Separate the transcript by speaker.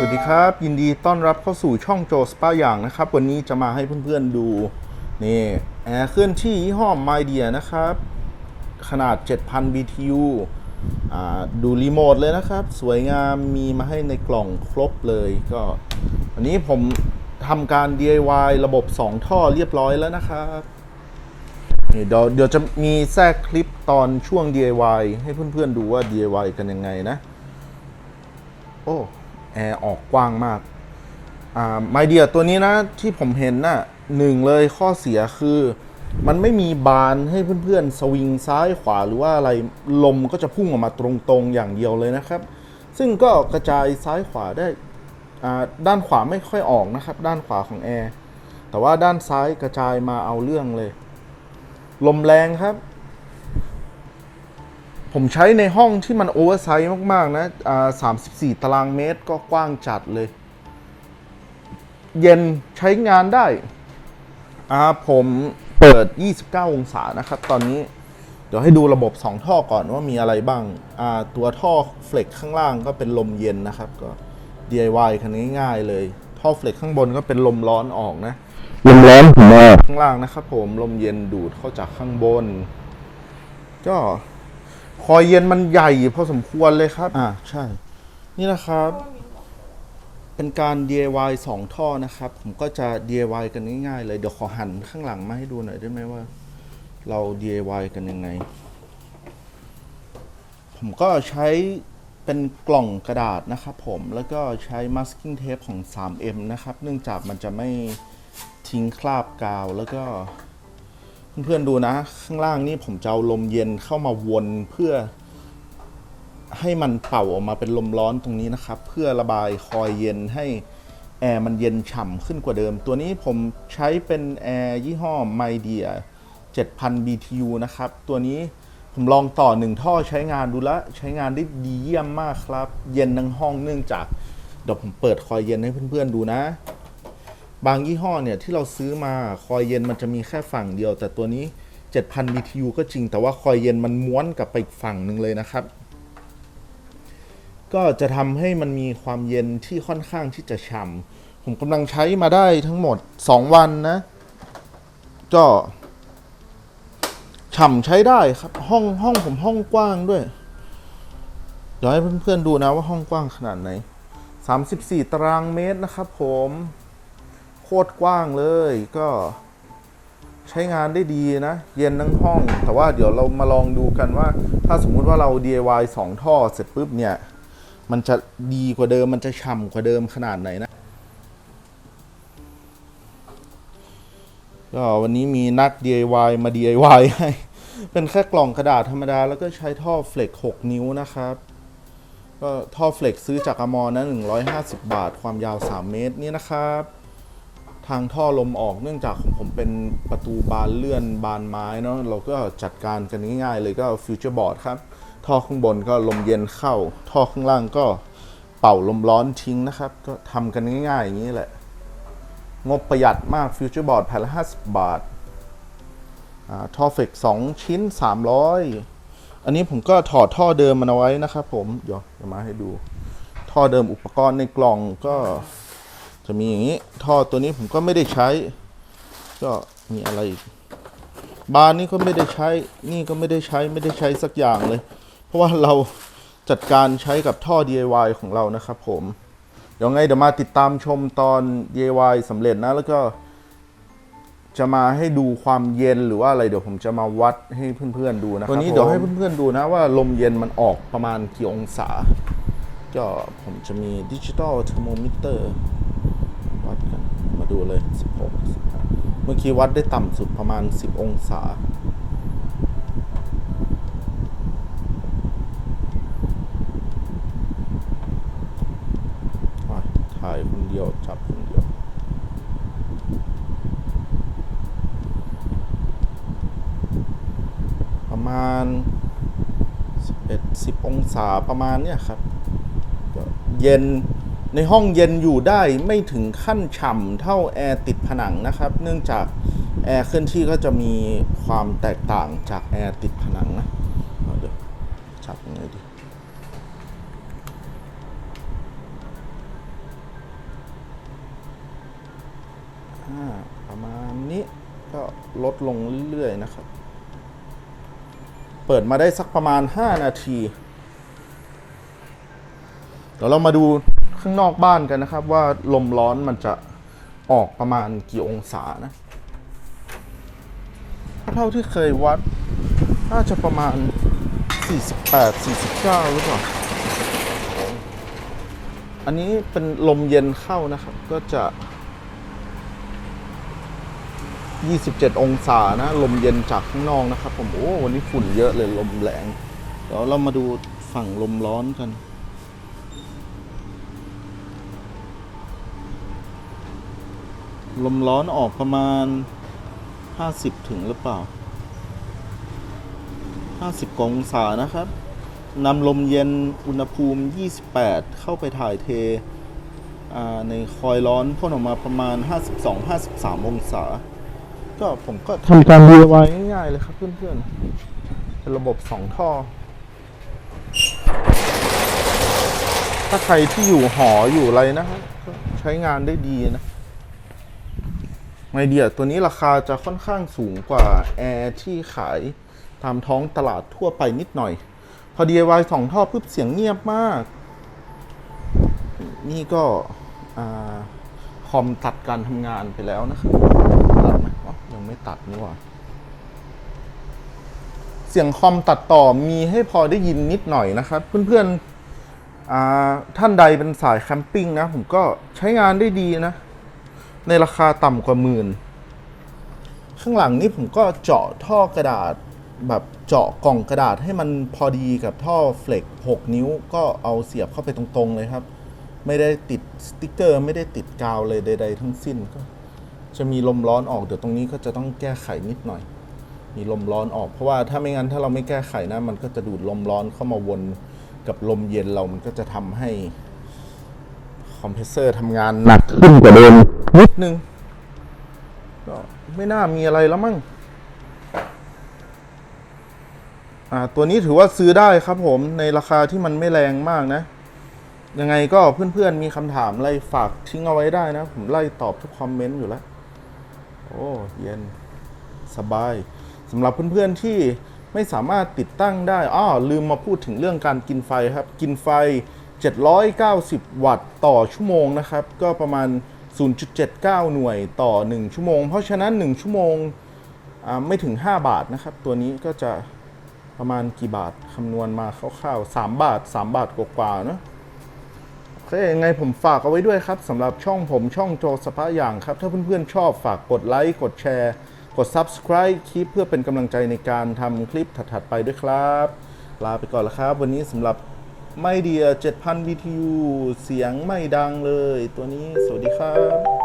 Speaker 1: สวัสดีครับ ยินดีต้อนรับเข้าสู่ช่องโจสปาอย่างนะครับ วันนี้จะมาให้เพื่อนๆดูนี่แอร์เคลื่อนที่ยี่ห้อ My d e a นะครับ ขนาด 7,000 BTU ดูรีโมทเลยนะครับ สวยงามมีมาให้ในกล่องครบเลยก็วันนี้ผมทำการ DIY ระบบ 2 ท่อเรียบร้อยแล้วนะครับนี่เดี๋ยวเดี๋ยวจะมีแทรกคลิปตอนช่วง DIY ให้เพื่อนๆดูว่า DIY กันยังไงนะ โอ้ แอร์ออกกว้างมากอ่าไมเดียตัวนี้นะที่ผมเห็นน่ะหนึ่งเลยข้อเสียคือ มันไม่มีบานให้เพื่อนๆ สวิงซ้ายขวาหรือว่าอะไรลมก็จะพุ่งออกมาตรงๆอย่างเดียวเลยนะครับ ซึ่งก็กระจายซ้ายขวาได้อ่าด้านขวาไม่ค่อยออกนะครับ ด้านขวาของแอร์แต่ว่าด้านซ้ายกระจายมาเอาเรื่องเลย ลมแรงครับ ผมใช้ในห้องที่มันโอเวอร์ไซส์มาก ๆ นะอ่า34ตารางเมตรก็กว้างจัดเลย เย็นใช้งานได้อ่าผมเปิด 29 องศานะครับ ตอนนี้เดี๋ยวให้ดูระบบ 2 ท่อก่อนว่ามีอะไรบ้างอ่าตัวท่อเฟล็กข้างล่างก็เป็นลมเย็นนะครับก็ DIY คันง่ายๆเลย ท่อเฟล็กข้างบนก็เป็นลมร้อนออกนะ
Speaker 2: ลมร้อนผมว่า
Speaker 1: ข้างล่างนะครับผมลมเย็นดูดเข้าจากข้างบน ก็ คอยเย็นมันใหญ่พอสมควรเลยครับ อ่าใช่ นี่นะครับ เป็นการ DIY 2ท่อนะครับ ผมก็จะ DIY กันง่ายๆ เลย เดี๋ยวขอหันข้างหลังมาให้ดูหน่อยได้ไหมว่า เรา DIY กันยังไง ผมก็ใช้เป็นกล่องกระดาษนะครับผมแล้วก็ใช้ masking tape ของ 3M นะครับ เนื่องจากมันจะไม่ทิ้งคราบกาวแล้วก็ เพื่อนๆดูนะ ข้างล่างนี่ผมจะเอาลมเย็นเข้ามาวนเพื่อ ให้มันเป่าออกมาเป็นลมร้อนตรงนี้นะครับ เพื่อระบายคอยเย็นให้แอร์มันเย็นฉ่ำขึ้นกว่าเดิม ตัวนี้ผมใช้เป็นแอร์ยี่ห้อ m y d e a 7,000 BTU นะครับ ตัวนี้ผมลองต่อหนึ่งท่อใช้งานดูแล้วใช้งานได้ดีเยี่ยมมากครับ เย็นทั้งห้องเนื่องจากเดี๋ยวผมเปิดคอยเย็นให้เพื่อนๆดูนะ บางยี่ห้อเนี่ยที่เราซื้อมาคอยเย็นมันจะมีแค่ฝั่งเดียว แต่ตัวนี้ 7,000 BTU ก็จริง แต่ว่าคอยเย็นมันม้วนกลับไปอีกฝั่งหนึ่งเลยนะครับ ก็จะทำให้มันมีความเย็นที่ค่อนข้างที่จะฉ่ำผมกำลังใช้มาได้ทั้งหมด 2 วันนะ ก็ฉ่ำใช้ได้ครับ ห้องห้องผมห้องกว้างด้วย เดี๋ยวให้เพื่อนๆดูนะว่าห้องกว้างขนาดไหน 34 ตารางเมตรนะครับผม โคตรกว้างเลยก็ใช้งานได้ดีนะ เย็นทั้งห้อง แต่ว่าเดี๋ยวเรามาลองดูกันว่า ถ้าสมมุติว่าเรา DIY 2 ท่อเสร็จปุ๊บเนี่ย มันจะดีกว่าเดิมมันจะฉ่ำกว่าเดิมขนาดไหนนะก็วันนี้มีนัก DIY มา DIY ให้ เป็นแค่กล่องกระดาษธรรมดา แล้วก็ใช้ท่อเฟล็ก6 นิ้วนะครับ ก็ท่อเฟล็กซื้อจากอมรนะ150 บาท ความยาว 3 เมตรนี่นะครับ ทางท่อลมออกเนื่องจากของผมเป็นประตูบานเลื่อนบานไม้เนาะเราก็จัดการกันง่ายๆเลยก็ฟิวเจอร์บอร์ดครับ ท่อข้างบนก็ลมเย็นเข้า ท่อข้างล่างก็เป่าลมร้อนทิ้งนะครับ ก็ทำกันง่ายๆอย่างนี้แหละ งบประหยัดมากฟิวเจอร์บอร์ดแผ่นละ50 บาทอ่าท่อเฟก2ชิ้น 300 อันนี้ผมก็ถอดท่อเดิมมันเอาไว้นะครับผม เดี๋ยวจะมาให้ดู ท่อเดิมอุปกรณ์ในกล่องก็ จะมีอย่างนี้ท่อตัวนี้ผมก็ไม่ได้ใช้ ก็มีอะไรอีกบานนี้ก็ไม่ได้ใช้ นี่ก็ไม่ได้ใช้ไม่ได้ใช้สักอย่างเลย เพราะว่าเราจัดการใช้กับท่อ DIY ของเรานะครับผมเดี๋ยวไงเดี๋ยวมาติดตามชมตอน DIY สำเร็จนะ แล้วก็จะมาให้ดูความเย็นหรือว่าอะไรเดี๋ยวผมจะมาวัดให้เพื่อนๆดูนะครับตัวนี้เดี๋ยวให้เพื่อนๆดูนะว่าลมเย็นมันออกประมาณกี่องศา ก็ผมจะมีดิจิตอลเทอร์โมมิเตอร์ วัดกันมาดูเลย 16 15เมื่อกี้วัดได้ต่ำสุดประมาณ 10 องศา ถ่ายคนเดียว จับคนเดียวประมาณ 11 10 องศาประมาณเนี้ยครับ เย็น ในห้องเย็นอยู่ได้ไม่ถึงขั้นฉ่ำเท่าแอร์ติดผนังนะครับ เนื่องจากแอร์เคลื่อนที่ก็จะมีความแตกต่างจากแอร์ติดผนังนะเดี๋ยวจับยังไงดีประมาณนี้ก็ลดลงเรื่อยๆนะครับ เปิดมาได้สักประมาณ 5 นาที เดี๋ยวเรามาดู ข้างนอกบ้านกันนะครับ ว่าลมร้อนมันจะออกประมาณกี่องศานะเท่าที่เคยวัด น่าจะประมาณ 48 49 หรือเปล่า อันนี้เป็นลมเย็นเข้านะครับ ก็จะ 27 องศานะ ลมเย็นจากข้างนอกนะครับ ผม โอ้ วันนี้ฝุ่นเยอะเลยลมแรง เดี๋ยวเรามาดูฝั่งลมร้อนกัน ลมร้อนออกประมาณ 50 ถึงหรือเปล่า 50กองศานะครับนำลมเย็นอุณหภูมิ 28 เข้าไปถ่ายเทในคอยล์ร้อนพ่นออกมาประมาณ 52-53 องศา ก็ผมก็ทำการ DIY ง่ายๆเลยครับเพื่อนๆ เป็นระบบ 2 ท่อ ถ้าใครที่อยู่หออยู่อะไรนะครับใช้งานได้ดีนะ ไอเดียตัวนี้ราคาจะค่อนข้างสูงกว่าแอร์ที่ขายตามท้องตลาดทั่วไปนิดหน่อย พอ DIY สองท่อปุ๊บเสียงเงียบมาก นี่ก็คอมตัดการทำงานไปแล้วนะครับตัดไหมยังไม่ตัดนี่ว่า เสียงคอมตัดต่อมีให้พอได้ยินนิดหน่อยนะครับ เพื่อนๆท่านใดเป็นสายแคมปิ้งนะ ผมก็ใช้งานได้ดีนะ ในราคาต่ำกว่าหมื่น ข้างหลังนี่ผมก็เจาะท่อกระดาษแบบเจาะกล่องกระดาษให้มันพอดีกับท่อเฟล็ก6 นิ้วก็เอาเสียบเข้าไปตรงๆเลยครับ ไม่ได้ติดสติกเกอร์ไม่ได้ติดกาวเลยใด ๆ ทั้งสิ้นก็จะมีลมร้อนออกเดี๋ยวตรงนี้ก็จะต้องแก้ไขนิดหน่อย มีลมร้อนออกเพราะว่าถ้าไม่งั้นถ้าเราไม่แก้ไขนะ มันก็จะดูดลมร้อนเข้ามาวนกับลมเย็นเรามันก็จะทำให้คอมเพรสเซอร์ทำงานหนักขึ้นกว่าเดิม นิดนึงก็ไม่น่ามีอะไรแล้วมั้งอ่าตัวนี้ถือว่าซื้อได้ครับผมในราคาที่มันไม่แรงมากนะ ยังไงก็เพื่อนๆมีคำถามอะไรฝากทิ้งเอาไว้ได้นะ ผมไล่ตอบทุกคอมเมนต์อยู่แล้ว โอ้เย็นสบายสำหรับเพื่อนๆที่ไม่สามารถติดตั้งได้อ้อลืมมาพูดถึงเรื่องการกินไฟครับ กินไฟ 790 วัตต์ต่อชั่วโมงนะครับ ก็ประมาณ 0.79 หน่วยต่อ 1 ชั่วโมง เพราะฉะนั้น 1 ชั่วโมงไม่ถึง 5 บาทนะครับ ตัวนี้ก็จะประมาณกี่บาทคำนวณมาคร่าวๆ3บาท 3 บาทกว่าๆเนอะโอเคยังไงผมฝากเอาไว้ด้วยครับสำหรับช่องผมช่องโจสปะอย่างครับ ถ้าเพื่อนๆชอบฝากกดไลค์กดแชร์ กด Subscribe คลิปเพื่อเป็นกำลังใจในการทำคลิปถัดๆไปด้วยครับ ลาไปก่อนแล้วครับ วันนี้สำหรับ ไม่เดีย7,000 BTU เสียงไม่ดังเลย ตัวนี้สวัสดีครับ